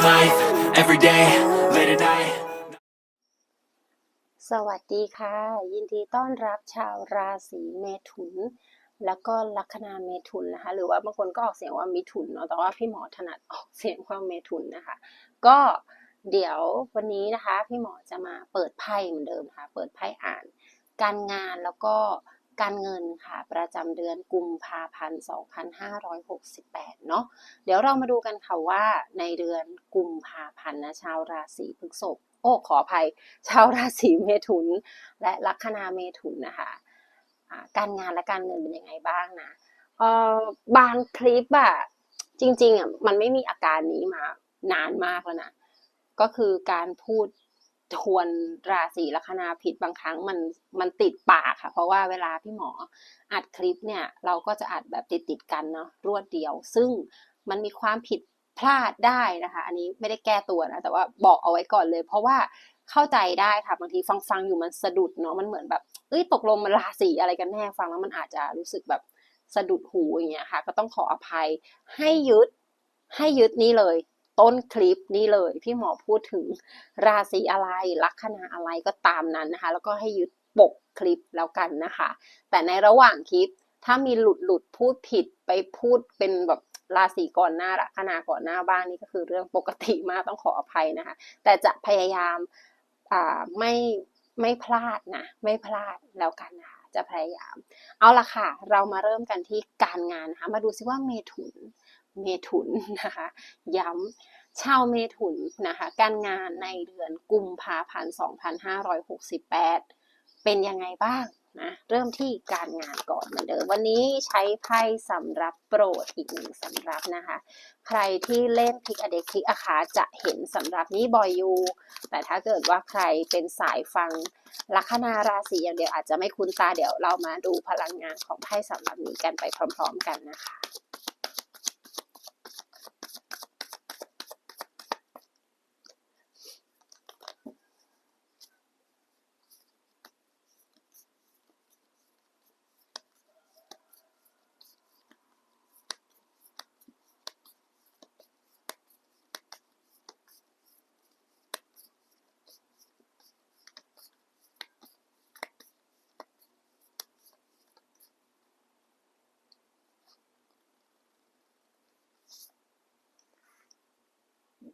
living life every day, late at night. สวัสดีค่ะ ยินดีต้อนรับชาวราศีเมถุน แล้วก็ลัคนาเมถุนนะคะ หรือว่าบางคนก็ออกเสียงว่ามิถุนเนาะแต่ว่าพี่หมอถนัดออกเสียงว่าเมถุนนะคะ ก็เดี๋ยววันนี้นะคะ พี่หมอจะมาเปิดไพ่เหมือนเดิมค่ะ เปิดไพ่อ่าน การงานแล้วก็ การเงินค่ะ ประจำเดือนกุมภาพันธ์ 2568 เนาะเดี๋ยวเรามาดูกันค่ะว่าในเดือนกุมภาพันธ์นะชาวราศีพฤษภโอ้ขออภัย ชาวราศีเมถุน และลัคนาเมถุนนะคะการงานและการเงินเป็นยังไงบ้างนะเออบางคลิปอะจริงๆอะมันไม่มีอาการนี้มานานมากแล้วนะก็คือการพูด ทวนราศีลัคนาผิดบางครั้งมันมันติดปากค่ะ เพราะว่าเวลาพี่หมออัดคลิปเนี่ยเราก็จะอัดแบบติดติดกันเนาะรวดเดียว ซึ่งมันมีความผิดพลาดได้นะคะ อันนี้ไม่ได้แก้ตัวนะแต่ว่าบอกเอาไว้ก่อนเลย เพราะว่าเข้าใจได้ค่ะบางทีฟังฟังอยู่มันสะดุดเนาะมันเหมือนแบบเอ้ยตกลงมันราศีอะไรกันแน่ฟังแล้วมันอาจจะรู้สึกแบบสะดุดหูอย่างเงี้ยค่ะ ก็ต้องขออภัยให้ยึดให้ยึดนี่เลย ต้นคลิปนี่เลย พี่หมอพูดถึงราศีอะไรลัคนาอะไรก็ตามนั้นนะคะ แล้วก็ให้ยึดปกคลิปแล้วกันนะคะ แต่ในระหว่างคลิปถ้ามีหลุดหลุดพูดผิดไปพูดเป็นแบบราศีก่อนหน้าลัคนาก่อนหน้าบ้างนี่ก็คือเรื่องปกติมากต้องขออภัยนะคะ แต่จะพยายามอ่าไม่ไม่พลาดนะไม่พลาดแล้วกันนะคะจะพยายาม เอาละค่ะ เรามาเริ่มกันที่การงานนะคะมาดูซิว่าเมถุน เมถุนนะคะ ย้ำชาวเมถุนนะคะ การงานในเดือนกุมภาพันธ์2568 เป็นยังไงบ้างนะเริ่มที่การงานก่อนเหมือนเดิมวันนี้ใช้ไพ่สำรับโปรดอีกหนึ่งสำรับนะคะ ใครที่เล่นพิกอเด็กพิกอาคาจะเห็นสำรับนี้บ่อยอยู่ แต่ถ้าเกิดว่าใครเป็นสายฟังลัคนาราศีอย่างเดียวอาจจะไม่คุ้นตาเดี๋ยวเรามาดูพลังงานของไพ่สำรับนี้กันไปพร้อม ๆ กันนะคะ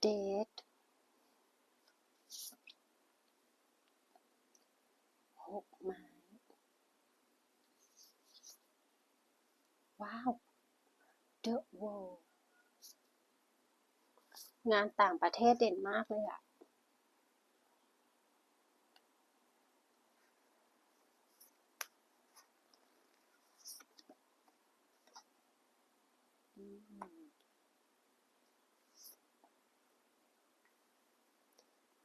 เดทหกไม้ ว้าว The World งานต่างประเทศเด่นมากเลยอะ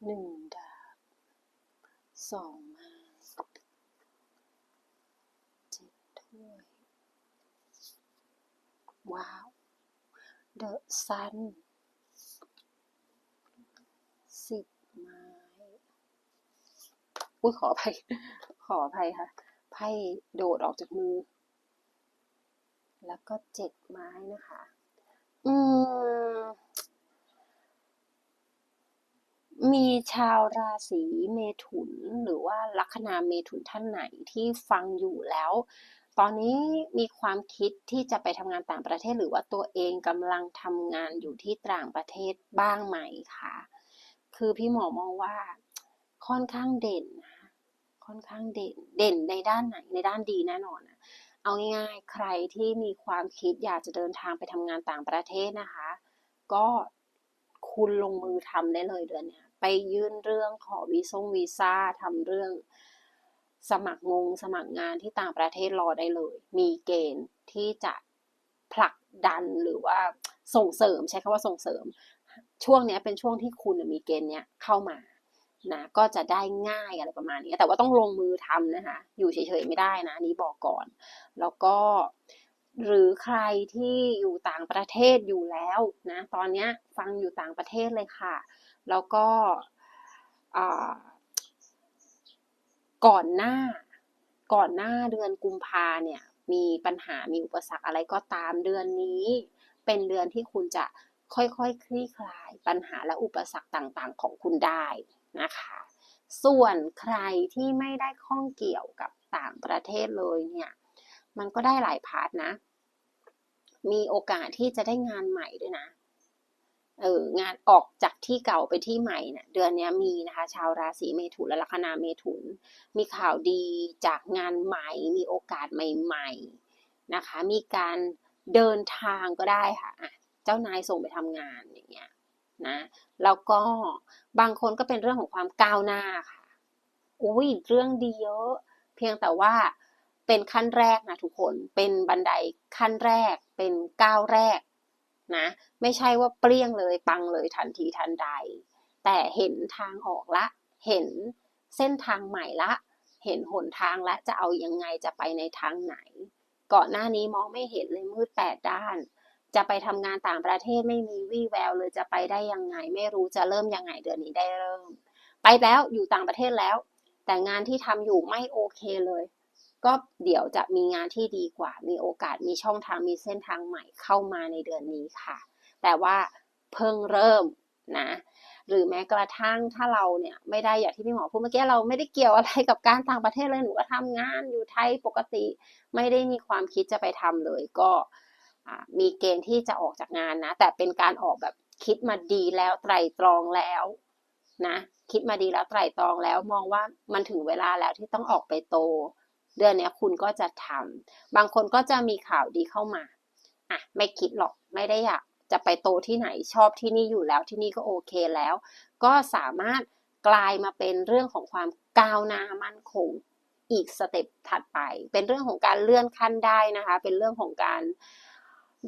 หนึ่งดาบสองไม้เจ็ดถ้วย ว้าว เดอะซันสิบไม้ อุ้ยขออภัย ขออภัยค่ะ ไพ่โดดออกจากมือ แล้วก็เจ็ดไม้นะคะ อืม มีชาวราศีเมถุน หรือว่าลัคนาเมถุนท่านไหนที่ฟังอยู่แล้ว ตอนนี้มีความคิดที่จะไปทำงานต่างประเทศ หรือว่าตัวเองกำลังทำงานอยู่ที่ต่างประเทศบ้างไหมคะคือพี่หมอมองว่าค่อนข้างเด่นนะค่อนข้างเด่นเด่นในด้านไหนในด้านดีแน่นอนนะเอาง่ายๆ ใครที่มีความคิดอยากจะเดินทางไปทำงานต่างประเทศนะคะ ก็คุณลงมือทำได้เลยเดือนนี้ ไปยื่นเรื่องขอวีซ่งวีซ่าทำเรื่องสมัครงงสมัครงานที่ต่างประเทศรอได้เลย มีเกณฑ์ที่จะผลักดันหรือว่าส่งเสริมใช้คำว่าส่งเสริม ช่วงนี้เป็นช่วงที่คุณมีเกณฑ์เนี้ยเข้ามานะก็จะได้ง่ายอะไรประมาณนี้ แต่ว่าต้องลงมือทำนะคะ อยู่เฉยๆไม่ได้นะนี้บอกก่อน แล้วก็หรือใครที่อยู่ต่างประเทศอยู่แล้วนะ ตอนนี้ฟังอยู่ต่างประเทศเลยค่ะ แล้วก็ก่อนหน้าก่อนหน้าเดือนกุมภาเนี่ยมีปัญหามีอุปสรรคอะไรก็ตามเดือนนี้ เป็นเดือนที่คุณจะค่อยๆคลี่คลาย ปัญหาและอุปสรรคต่างๆ ของคุณได้นะคะ ส่วนใครที่ไม่ได้ข้องเกี่ยวกับต่างประเทศเลยเนี่ยมันก็ได้หลายพาร์ทนะ มีโอกาสที่จะได้งานใหม่ด้วยนะ เอองานออกจากที่เก่าไปที่ใหม่เนี่ยเดือนนี้มีนะคะ ชาวราศีเมถุนและลัคนาเมถุน มีข่าวดีจากงานใหม่ มีโอกาสใหม่ๆนะคะ มีการเดินทางก็ได้ค่ะะเจ้านายส่งไปทำงานอย่างเงี้ยนะแล้วก็บางคนก็เป็นเรื่องของความก้าวหน้าค่ะอุ้ยเรื่องดีเยอะ เพียงแต่ว่าเป็นขั้นแรกนะทุกคนเป็นบันไดขั้นแรกเป็นก้าวแรก นะ ไม่ใช่ว่าเปรี้ยงเลยปังเลยทันทีทันใด แต่เห็นทางออกละ เห็นเส้นทางใหม่ละ เห็นหนทางและจะเอายังไงจะไปในทางไหน ก่อนหน้านี้มองไม่เห็นเลยมืดแปดด้าน จะไปทำงานต่างประเทศไม่มีวี่แววเลยจะไปได้ยังไง ไม่รู้จะเริ่มยังไงเดือนนี้ได้เริ่ม ไปแล้วอยู่ต่างประเทศแล้ว แต่งานที่ทำอยู่ไม่โอเคเลย ก็เดี๋ยวจะมีงานที่ดีกว่า มีโอกาส มีช่องทาง มีเส้นทางใหม่เข้ามาในเดือนนี้ค่ะ แต่ว่าเพิ่งเริ่มนะ หรือแม้กระทั่งถ้าเราเนี่ยไม่ได้อย่างที่พี่หมอพูดเมื่อกี้เราไม่ได้เกี่ยวอะไรกับการต่างประเทศเลยหนูก็ทำงานอยู่ไทยปกติ ไม่ได้มีความคิดจะไปทำเลยก็มีเกณฑ์ที่จะออกจากงานนะ แต่เป็นการออกแบบคิดมาดีแล้วไตรตรองแล้วนะ คิดมาดีแล้วไตรตรองแล้วมองว่ามันถึงเวลาแล้วที่ต้องออกไปโต เดือนนี้คุณก็จะทำบางคนก็จะมีข่าวดีเข้ามาอะไม่คิดหรอกไม่ได้อยากจะไปโตที่ไหนชอบที่นี่อยู่แล้วที่นี่ก็โอเคแล้ว ก็สามารถกลายมาเป็นเรื่องของความก้าวหน้ามั่นคงอีกสเต็ปถัดไป เป็นเรื่องของการเลื่อนขั้นได้นะคะ เป็นเรื่องของการ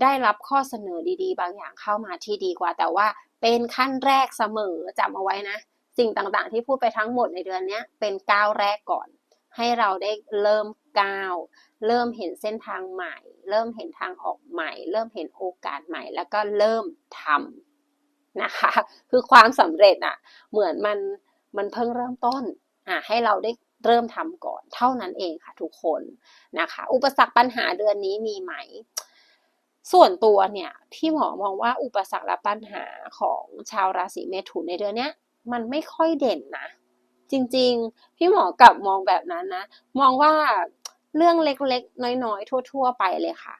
ได้รับข้อเสนอดีๆ บางอย่างเข้ามาที่ดีกว่า แต่ว่าเป็นขั้นแรกเสมอจำเอาไว้นะ สิ่งต่างๆ ที่พูดไปทั้งหมดในเดือนนี้เป็นก้าวแรกก่อน ให้เราได้เริ่มก้าว เริ่มเห็นเส้นทางใหม่ เริ่มเห็นทางออกใหม่ เริ่มเห็นโอกาสใหม่ แล้วก็เริ่มทำนะคะ คือความสำเร็จอะเหมือนมันมันเพิ่งเริ่มต้นอะให้เราได้เริ่มทำก่อน เท่านั้นเองค่ะทุกคนนะคะ อุปสรรคปัญหาเดือนนี้มีไหม ส่วนตัวเนี่ยพี่หมอมองว่าอุปสรรคและปัญหาของชาวราศีเมถุนในเดือนเนี้ยมันไม่ค่อยเด่นนะ จริง ๆ พี่หมอกลับมองแบบนั้นนะ มองว่าเรื่องเล็กๆ น้อยๆ ทั่ว ๆ ไปเลยค่ะ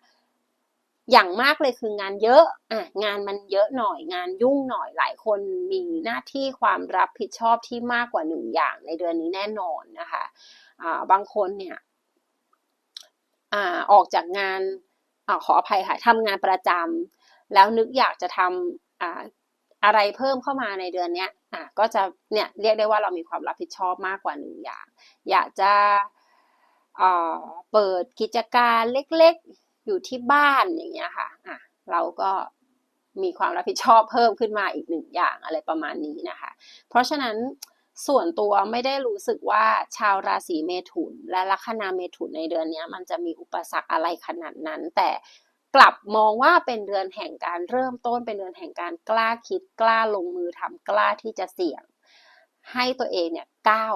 อย่างมากเลยคืองานเยอะอะงานมันเยอะหน่อยงานยุ่งหน่อยหลายคนมีหน้าที่ความรับผิดชอบที่มากกว่าหนึ่งอย่างในเดือนนี้แน่นอนนะคะอ่าบางคนเนี่ยอ่าออกจากงานอ่าขออภัยค่ะทำงานประจำแล้วนึกอยากจะทำอ่า อะไรเพิ่มเข้ามาในเดือนเนี้ยอะก็จะเนี่ยเรียกได้ว่าเรามีความรับผิดชอบมากกว่าหนึ่งอย่าง อยากจะเปิดกิจการเล็กๆอยู่ที่บ้านอย่างเงี้ยค่ะอะเราก็มีความรับผิดชอบเพิ่มขึ้นมาอีกหนึ่งอย่างอะไรประมาณนี้นะคะ เพราะฉะนั้นส่วนตัวไม่ได้รู้สึกว่าชาวราศีเมถุน และลัคนาเมถุนในเดือนนี้มันจะมีอุปสรรคอะไรขนาดนั้น แต่ กลับมองว่าเป็นเดือนแห่งการเริ่มต้นเป็นเดือนแห่งการกล้าคิดกล้าลงมือทำกล้าที่จะเสี่ยง ให้ตัวเองเนี่ยก้าว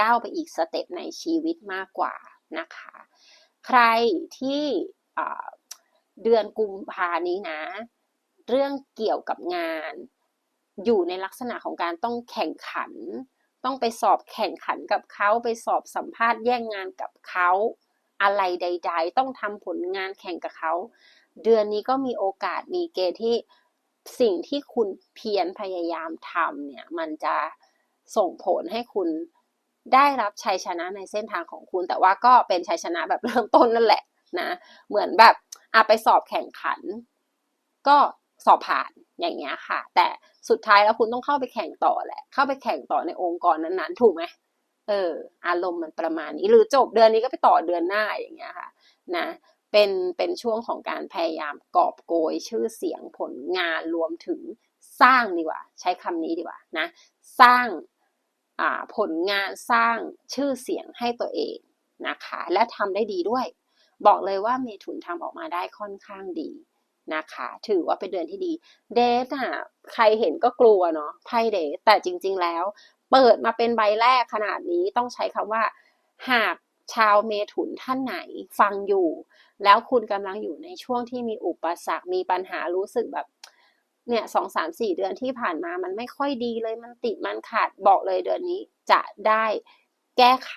ก้าวไปอีกสเต็ปในชีวิตมากกว่านะคะ ใครที่เดือนกุมภานี้นะ เรื่องเกี่ยวกับงาน อยู่ในลักษณะของการต้องแข่งขัน ต้องไปสอบแข่งขันกับเขาไปสอบสัมภาษณ์แย่งงานกับเขา อะไรใด ๆ ต้องทำผลงานแข่งกับเขา เดือนนี้ก็มีโอกาสมีเกณฑ์ที่สิ่งที่คุณเพียรพยายามทำเนี่ย มันจะส่งผลให้คุณได้รับชัยชนะในเส้นทางของคุณ แต่ว่าก็เป็นชัยชนะแบบเริ่มต้นนั่นแหละนะ เหมือนแบบอาไปสอบแข่งขัน ก็สอบผ่านอย่างเงี้ยค่ะ แต่สุดท้ายแล้วคุณต้องเข้าไปแข่งต่อแหละ เข้าไปแข่งต่อในองค์กรนั้นๆ ถูกไหม เออ อารมณ์มันประมาณนี้ หรือจบเดือนนี้ก็ไปต่อเดือนหน้าอย่างเงี้ยค่ะ นะเป็นเป็นช่วงของการพยายามกอบโกยชื่อเสียงผลงานรวมถึงสร้างดีกว่า ใช้คำนี้ดีกว่านะ สร้างผลงานสร้างชื่อเสียงให้ตัวเองนะคะ และทำได้ดีด้วย บอกเลยว่าเมถุนทำออกมาได้ค่อนข้างดีนะคะ ถือว่าเป็นเดือนที่ดี เดทอะใครเห็นก็กลัวเนาะไพ่เดทแต่จริง ๆ แล้ว เปิดมาเป็นใบแรกขนาดนี้ต้องใช้คำว่า หากชาวเมถุนท่านไหนฟังอยู่ แล้วคุณกำลังอยู่ในช่วงที่มีอุปสรรคมีปัญหารู้สึกแบบเนี่ยสองสามสี่เดือนที่ผ่านมามันไม่ค่อยดีเลยมันติดมันขาดบอกเลยเดือนนี้จะได้แก้ไข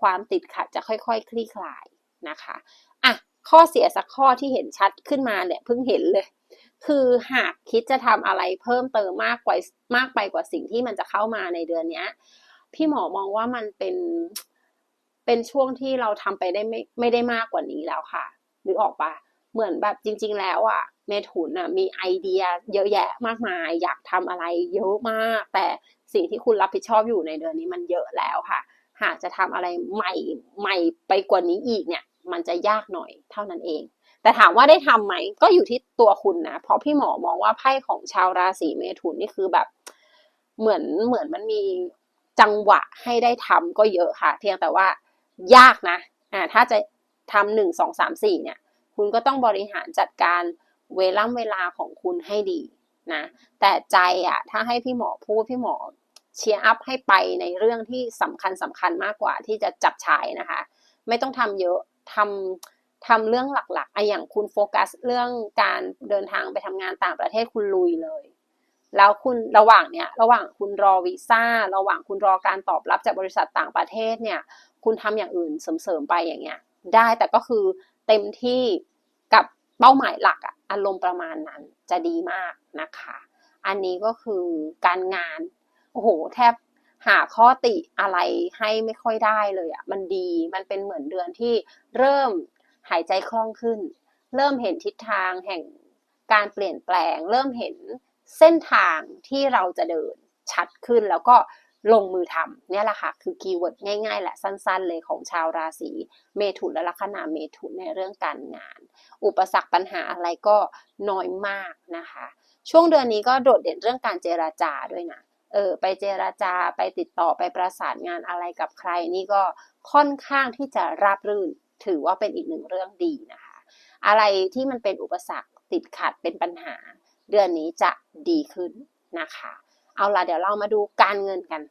ความติดขัดจะค่อยๆคคลี่คลายนะคะอะข้อเสียสักข้อที่เห็นชัดขึ้นมาเนี่ยเพิ่งเห็นเลย คือหากคิดจะทำอะไรเพิ่มเติมมากกว่ามากไปกว่าสิ่งที่มันจะเข้ามาในเดือนนี้พี่หมอมองว่ามันเป็นเป็นช่วงที่เราทำไปได้ไม่ไม่ได้มากกว่านี้แล้วค่ะหรือออกปะเหมือนแบบจริง ๆ แล้วอะเมถุนอะมีไอเดียเยอะแยะมากมาย อยากทำอะไรเยอะมาก แต่สิ่งที่คุณรับผิดชอบอยู่ในเดือนนี้มันเยอะแล้วค่ะ หากจะทำอะไรใหม่ใหม่ไปกว่านี้อีกเนี่ย มันจะยากหน่อยเท่านั้นเอง แต่ถามว่าได้ทำไหมก็อยู่ที่ตัวคุณนะ เพราะพี่หมอมองว่าไพ่ของชาวราศีเมถุนนี่คือแบบ เหมือนเหมือนมันมีจังหวะให้ได้ทำก็เยอะค่ะ เพียงแต่ว่ายากนะอ่าถ้าจะทำหนึ่งสองสามสี่เนี่ย คุณก็ต้องบริหารจัดการเวล่ำเวลาของคุณให้ดีนะแต่ใจอะถ้าให้พี่หมอพูดพี่หมอเชียร์อัพให้ไปในเรื่องที่สำคัญสำคัญมากกว่าที่จะจับฉายนะคะ ไม่ต้องทำเยอะทำ ทำเรื่องหลักๆไออย่างคุณโฟกัสเรื่องการเดินทางไปทำงานต่างประเทศคุณลุยเลย แล้วคุณระหว่างเนี้ยระหว่างคุณรอวีซ่าระหว่างคุณรอการตอบรับจากบริษัทต่างประเทศเนี่ย คุณทำอย่างอื่นเสริมๆไปอย่างเงี้ย ได้แต่ก็คือเต็มที่กับเป้าหมายหลักอะอารมณ์ประมาณนั้นจะดีมากนะคะ อันนี้ก็คือการงานโอ้โหแทบหาข้อติอะไรให้ไม่ค่อยได้เลยอะมันดี มันเป็นเหมือนเดือนที่เริ่ม หายใจคล่องขึ้น เริ่มเห็นทิศทางแห่งการเปลี่ยนแปลง เริ่มเห็นเส้นทางที่เราจะเดินชัดขึ้นแล้วก็ลงมือทำเนี่ยแหละค่ะ คือคีย์เวิร์ดง่ายๆแหละสั้นๆเลยของชาวราศีเมถุนและลัคนาเมถุนในเรื่องการงาน อุปสรรคปัญหาอะไรก็น้อยมากนะคะ ช่วงเดือนนี้ก็โดดเด่นเรื่องการเจราจาด้วยนะเออไปเจราจาไปติดต่อไปประสานงานอะไรกับใครนี่ก็ค่อนข้างที่จะราบรื่น ถือว่าเป็นอีกหนึ่งเรื่องดีนะคะ อะไรที่มันเป็นอุปสรรคติดขัดเป็นปัญหา เดือนนี้จะดีขึ้นนะคะ เอาละเดี๋ยวเรามาดูการเงินกัน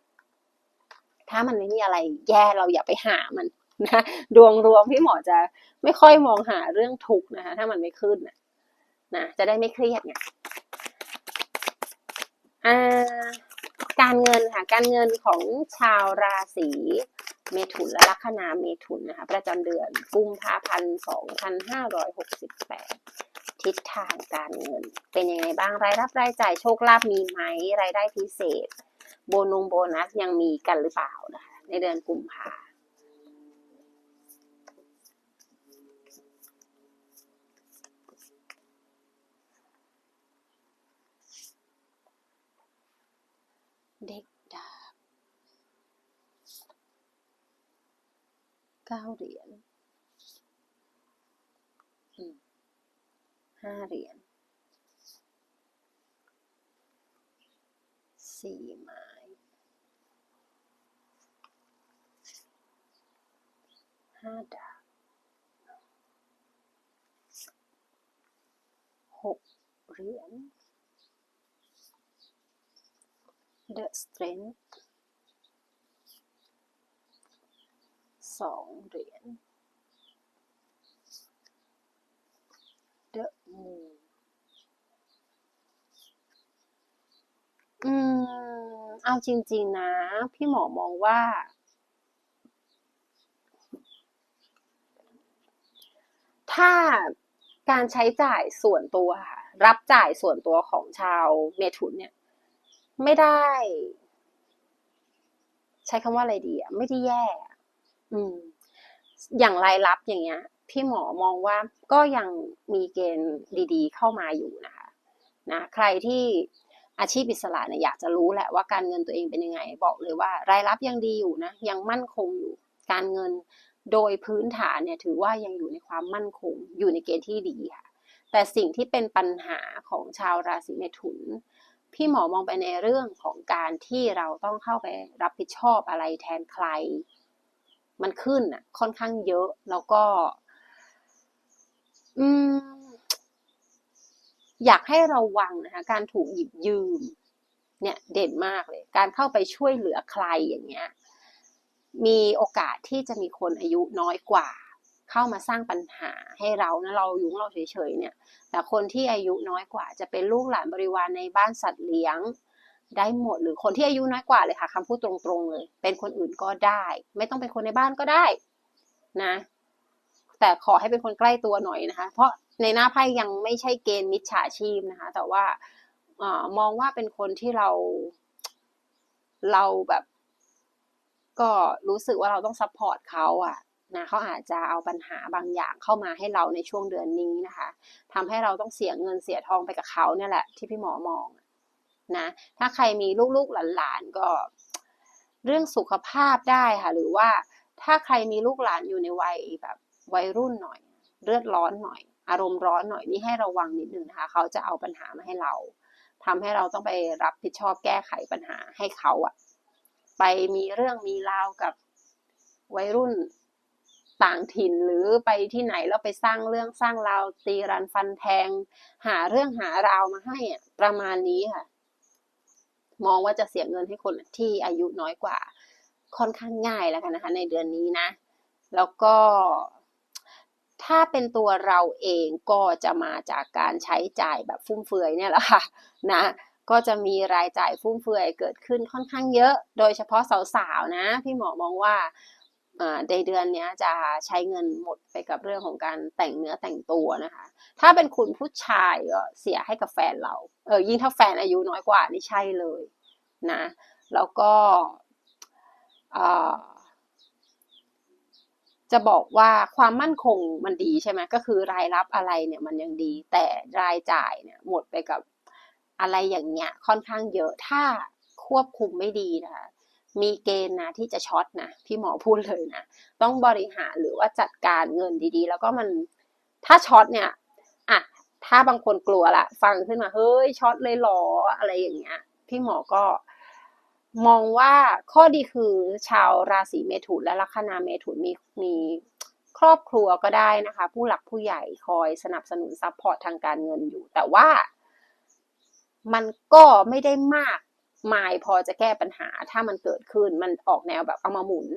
ถ้ามันไม่มีอะไรแย่เราอย่าไปหามันนะดวงรวมพี่หมอจะไม่ค่อยมองหาเรื่องทุกข์นะคะ ถ้ามันไม่ขึ้นนะนะจะได้ไม่เครียดไงอ่าการเงินค่ะ การเงินของชาวราศี เมถุนและลัคนาเมถุนนะคะ ประจำเดือนกุมภาพันธ์สองพันห้าร้อยหกสิบแปดทิศทางการเงิน เป็นยังไงบ้างรายรับรายจ่ายโชคลาภมีไหมรายได้พิเศษ โบนุงโบนัสยังมีกันหรือเปล่านะคะในเดือนกุมภาเด็กดาบ เก้าเหรียญห้าเหรียญสี่ไม้ห้าดาบหกเหรียญ The Strength สองเหรียญ The Moon อืม เอาจริง ๆ นะ พี่หมอมองว่า ถ้าการใช้จ่ายส่วนตัวค่ะรับจ่ายส่วนตัวของชาวเมถุนเนี่ย ไม่ได้ ใช้คำว่าอะไรดีอะไม่ได้แย่ อืม อย่างรายรับอย่างเงี้ย พี่หมอมองว่าก็ยังมีเกณฑ์ดีๆ เข้ามาอยู่นะคะ นะ ใครที่อาชีพอิสระเนี่ยอยากจะรู้แหละว่าการเงินตัวเองเป็นยังไง บอกเลยว่ารายรับยังดีอยู่นะ ยังมั่นคงอยู่ การเงินโดยพื้นฐานเนี่ย ถือว่ายังอยู่ในความมั่นคง อยู่ในเกณฑ์ที่ดีค่ะ แต่สิ่งที่เป็นปัญหาของชาวราศีเมถุน พี่หมอมองไปในเรื่องของการที่เราต้องเข้าไปรับผิดชอบอะไรแทนใคร มันขึ้นอะ ค่อนข้างเยอะแล้วก็ อืม อยากให้ระวังนะคะการถูกหยิบยืม เนี่ยเด่นมากเลย การเข้าไปช่วยเหลือใครอย่างเงี้ย มีโอกาสที่จะมีคนอายุน้อยกว่า เข้ามาสร้างปัญหาให้เรานะเราอยู่งเราเฉยๆเนี่ย แต่คนที่อายุน้อยกว่า จะเป็นลูกหลานบริวารในบ้านสัตว์เลี้ยง ได้หมดหรือคนที่อายุน้อยกว่าเลยค่ะคำพูดตรงๆเลย เป็นคนอื่นก็ได้ ไม่ต้องเป็นคนในบ้านก็ได้นะ แต่ขอให้เป็นคนใกล้ตัวหน่อยนะคะ เพราะในหน้าไพ่ยังไม่ใช่เกณฑ์มิจฉาชีพนะคะ แต่ว่าอมองว่าเป็นคนที่เรา เราแบบ ก็รู้สึกว่าเราต้องซัพพอร์ตเขาอะนะเขาอาจจะเอาปัญหาบางอย่างเข้ามาให้เราในช่วงเดือนนี้นะคะทำให้เราต้องเสียเงินเสียทองไปกับเขาเนี่ยแหละที่พี่หมอมอง นะ ถ้าใครมีลูกๆหลานๆก็ เรื่องสุขภาพได้ค่ะ หรือว่าถ้าใครมีลูกหลานอยู่ในวัยแบบวัยรุ่นหน่อย เลือดร้อนหน่อย อารมณ์ร้อนหน่อยนี่ให้ระวังนิดนึงนะคะ เขาจะเอาปัญหามาให้เราทำให้เราต้องไปรับผิดชอบแก้ไขปัญหาให้เขาอะไปมีเรื่องมีราวกับวัยรุ่นต่างถิ่นหรือไปที่ไหนแล้วไปสร้างเรื่องสร้างราวตีรันฟันแทง หาเรื่องหาราวมาให้อะประมาณนี้ค่ะ มองว่าจะเสียเงินให้คนที่อายุน้อยกว่า ค่อนข้างง่ายแล้วกันนะคะ ในเดือนนี้นะ แล้วก็ถ้าเป็นตัวเราเองก็จะมาจากการใช้จ่ายแบบฟุ่มเฟือยเนี่ยแหละค่ะนะก็จะมีรายจ่ายฟุ่มเฟือยเกิดขึ้นค่อนข้างเยอะ โดยเฉพาะสาวๆนะ พี่หมอมองว่า ในเดือนนี้จะใช้เงินหมดไปกับเรื่องของการแต่งเนื้อแต่งตัวนะคะ ถ้าเป็นคุณผู้ชายก็เสียให้กับแฟนเรา เออยิ่งถ้าแฟนอายุน้อยกว่านี่ใช่เลยนะ แล้วก็จะบอกว่าความมั่นคงมันดีใช่ไหมก็คือรายรับอะไรเนี่ยมันยังดี แต่รายจ่ายเนี่ยหมดไปกับอะไรอย่างเงี้ยค่อนข้างเยอะถ้าควบคุมไม่ดีนะคะ มีเกณฑ์นะที่จะช็อตนะพี่หมอพูดเลยนะ ต้องบริหารหรือว่าจัดการเงินดีๆ แล้วก็มันถ้าช็อตเนี่ยอะถ้าบางคนกลัวละฟังขึ้นมาเฮ้ยช็อตเลยหรออะไรอย่างเงี้ย พี่หมอก็มองว่าข้อดีคือชาวราศีเมถุนและลัคนาเมถุนมีมีครอบครัวก็ได้นะคะ ผู้หลักผู้ใหญ่คอยสนับสนุนซัพพอร์ตทางการเงินอยู่ แต่ว่ามันก็ไม่ได้มาก มายพอจะแก้ปัญหาถ้ามันเกิดขึ้นมันออกแนวแบบเอามาหมุน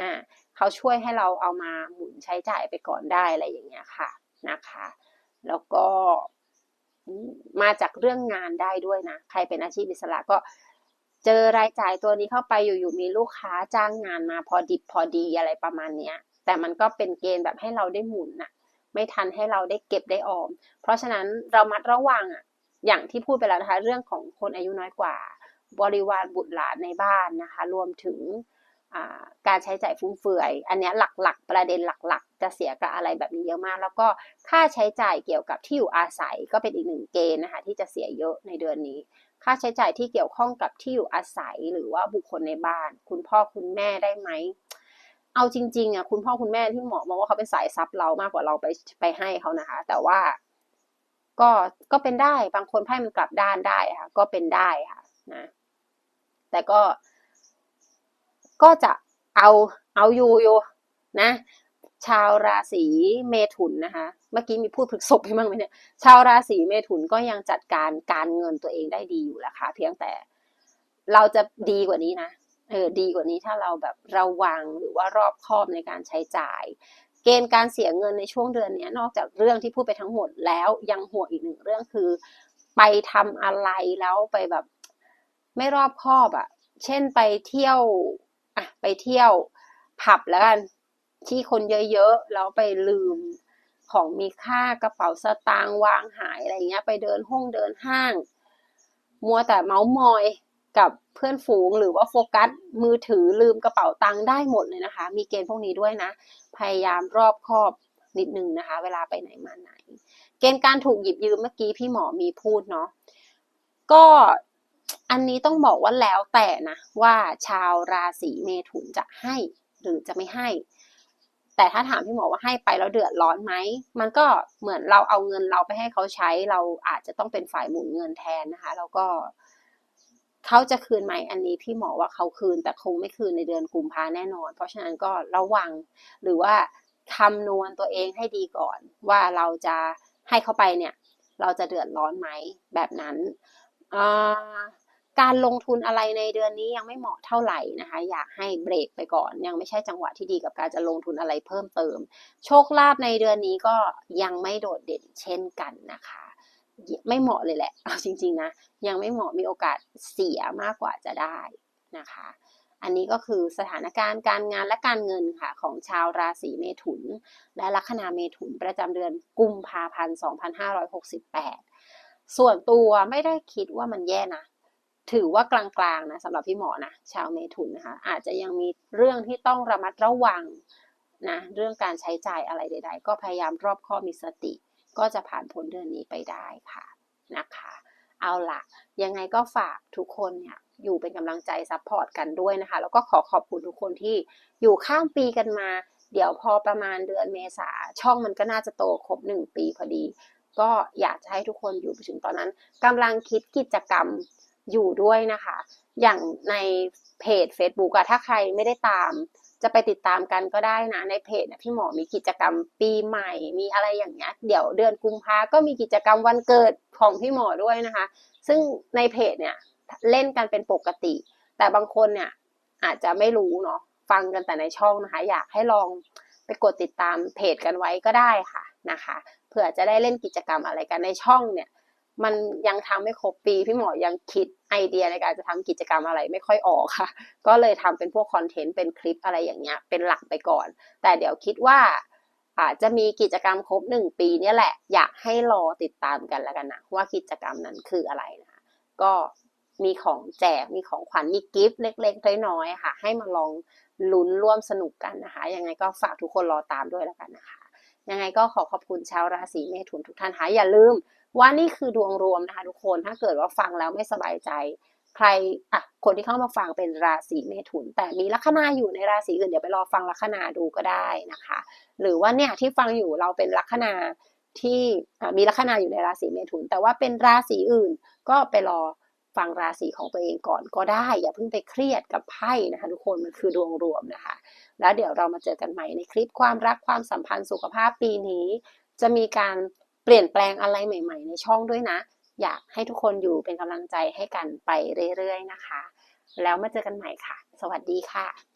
อ่าเขาช่วยให้เราเอามาหมุนใช้จ่ายไปก่อนได้อะไรอย่างเงี้ยค่ะนะคะ แล้วก็มาจากเรื่องงานได้ด้วยนะ ใครเป็นอาชีพอิสระก็เจอรายจ่ายตัวนี้เข้าไปอยู่ๆมีลูกค้าจ้างงานมาพอดิบพอดีอะไรประมาณเนี้ย แต่มันก็เป็นเกณฑ์แบบให้เราได้หมุนน่ะ ไม่ทันให้เราได้เก็บได้ออม เพราะฉะนั้นเรามัดระวังอะอย่างที่พูดไปแล้วนะคะ เรื่องของคนอายุน้อยกว่า บริวารบุตรหลานในบ้านนะคะ รวมถึงการใช้จ่ายฟุ่มเฟือย อันนี้หลักๆ ประเด็นหลักๆ จะเสียกับอะไรแบบนี้เยอะมาก แล้วก็ค่าใช้จ่ายเกี่ยวกับที่อยู่อาศัยก็เป็นอีกหนึ่งเกณฑ์นะคะที่จะเสียเยอะในเดือนนี้ ค่าใช้จ่ายที่เกี่ยวข้องกับที่อยู่อาศัยหรือว่าบุคคลในบ้าน คุณพ่อคุณแม่ได้ไหมเอาจริงๆอะคุณพ่อคุณแม่ที่หมอมองว่าเขาเป็นสายซับเรามากกว่าเราไปไปให้เขานะคะ แต่ว่าก็ก็เป็นได้บางคนไพ่มันกลับด้านได้ค่ะก็เป็นได้ค่ะนะ แต่ก็ ก็จะเอาเอาอยู่อยู่นะ ชาวราศีเมถุนนะคะ เมื่อกี้มีพูดผึกศพไปบ้างไหมเนี่ย ชาวราศีเมถุนก็ยังจัดการการเงินตัวเองได้ดีอยู่แหละค่ะเพียงแต่เราจะดีกว่านี้นะเออดีกว่านี้ถ้าเราแบบระวังหรือว่ารอบคอบในการใช้จ่าย เกณฑ์การเสียเงินในช่วงเดือนนี้นอกจากเรื่องที่พูดไปทั้งหมดแล้วยังห่วงอีกหนึ่งเรื่องคือ ไปทำอะไรแล้วไปแบบ ไม่รอบคอบอะ่ะ เช่นไปเที่ยวอะไปเที่ยวผับแล้วกันที่คนเยอะๆแล้วไปลืมของมีค่ากระเป๋าสตางค์วางหายอะไรเงี้ย ไปเดินห้องเดินห้าง มัวแต่เมาส์มอยกับเพื่อนฝูงหรือว่าโฟกัสมือถือลืมกระเป๋าตังค์ได้หมดเลยนะคะ มีเกณฑ์พวกนี้ด้วยนะ พยายามรอบคอบนิดนึงนะคะ เวลาไปไหนมาไหน เกณฑ์การถูกหยิบยืมเมื่อกี้พี่หมอมีพูดเนาะก็ อันนี้ต้องบอกว่าแล้วแต่นะ ว่าชาวราศีเมถุนจะให้หรือจะไม่ให้ แต่ถ้าถามพี่หมอว่าให้ไปแล้วเดือดร้อนไหม มันก็เหมือนเราเอาเงินเราไปให้เขาใช้ เราอาจจะต้องเป็นฝ่ายหมุนเงินแทนนะคะ แล้วก็เขาจะคืนไหมอันนี้พี่หมอว่าเขาคืน แต่คงไม่คืนในเดือนกุมภาแน่นอน เพราะฉะนั้นก็ระวังหรือว่าคำนวณตัวเองให้ดีก่อน ว่าเราจะให้เขาไปเนี่ย เราจะเดือดร้อนไหมแบบนั้นอ่า การลงทุนอะไรในเดือนนี้ยังไม่เหมาะเท่าไหร่นะคะ อยากให้เบรกไปก่อน ยังไม่ใช่จังหวะที่ดีกับการจะลงทุนอะไรเพิ่มเติม โชคลาภในเดือนนี้ก็ยังไม่โดดเด่นเช่นกันนะคะ ไม่เหมาะเลยแหละเอาจริงๆนะยังไม่เหมาะมีโอกาสเสียมากกว่าจะได้นะคะ อันนี้ก็คือสถานการณ์การงานและการเงินค่ะของชาวราศีเมถุน และลัคนาเมถุนประจำเดือนกุมภาพันธ์ 2568 ส่วนตัวไม่ได้คิดว่ามันแย่นะ ถือว่ากลางๆนะสำหรับพี่หมอนะชาวเมถุนนะคะอาจจะยังมีเรื่องที่ต้องระมัดระวังนะเรื่องการใช้จ่ายอะไรใด ๆ ก็พยายามรอบคอบมีสติ ก็จะผ่านพ้นเดือนนี้ไปได้ค่ะนะคะ เอาละยังไงก็ฝากทุกคนเนี่ยอยู่เป็นกำลังใจซัพพอร์ตกันด้วยนะคะ แล้วก็ขอขอบคุณทุกคนที่อยู่ข้ามปีกันมา เดี๋ยวพอประมาณเดือนเมษาช่องมันก็น่าจะโตครบหนึ่งปีพอดี ก็อยากจะให้ทุกคนอยู่ไปถึงตอนนั้นกำลังคิดกิจกรรม อยู่ด้วยนะคะ อย่างในเพจ Facebook อะถ้าใครไม่ได้ตาม จะไปติดตามกันก็ได้นะในเพจนะพี่หมอมีกิจกรรมปีใหม่ มีอะไรอย่างเงี้ย เดี๋ยวเดือนกุมภาก็มีกิจกรรมวันเกิดของพี่หมอด้วยนะคะ ซึ่งในเพจเนี่ยเล่นกันเป็นปกติ แต่บางคนเนี่ยอาจจะไม่รู้เนาะฟังกันแต่ในช่องนะคะ อยากให้ลองไปกดติดตามเพจกันไว้ก็ได้ค่ะนะคะเผื่อจะได้เล่นกิจกรรมอะไรกันในช่องเนี่ย มันยังทำไม่ครบปี พี่หมอยังคิดไอเดียในการจะทำกิจกรรมอะไรไม่ค่อยออกค่ะ ก็เลยทำเป็นพวกคอนเทนต์เป็นคลิปอะไรอย่างเงี้ยเป็นหลักไปก่อน แต่เดี๋ยวคิดว่าอาจจะมีกิจกรรมครบหนึ่งปีเนี่ยแหละ อยากให้รอติดตามกันแล้วกันนะว่ากิจกรรมนั้นคืออะไรนะคะก็มีของแจกมีของขวัญมีกิฟต์เล็กๆน้อยๆค่ะ ให้มาลองลุ้นร่วมสนุกกันนะคะ ยังไงก็ฝากทุกคนรอตามด้วยแล้วกันนะคะ ยังไงก็ขอขอบคุณชาวราศีเมถุนทุกท่านค่ะอย่าลืมว่านี่คือดวงรวมนะคะทุกคนถ้าเกิดว่าฟังแล้วไม่สบายใจ ใครอะคนที่เข้ามาฟังเป็นราศีเมถุน แต่มีลัคนาอยู่ในราศีอื่นเดี๋ยวไปรอฟังลัคนาดูก็ได้นะคะ หรือว่าเนี่ยที่ฟังอยู่เราเป็นลัคนาที่มีลัคนาอยู่ในราศีเมถุน แต่ว่าเป็นราศีอื่นก็ไปรอ ฟังราศีของตัวเองก่อนก็ได้ อย่าเพิ่งไปเครียดกับไพ่นะคะทุกคนมันคือดวงรวมนะคะ แล้วเดี๋ยวเรามาเจอกันใหม่ในคลิปความรักความสัมพันธ์สุขภาพปีนี้ จะมีการเปลี่ยนแปลงอะไรใหม่ ๆ ในช่องด้วยนะ อยากให้ทุกคนอยู่เป็นกำลังใจให้กันไปเรื่อยๆนะคะ แล้วมาเจอกันใหม่ค่ะ สวัสดีค่ะ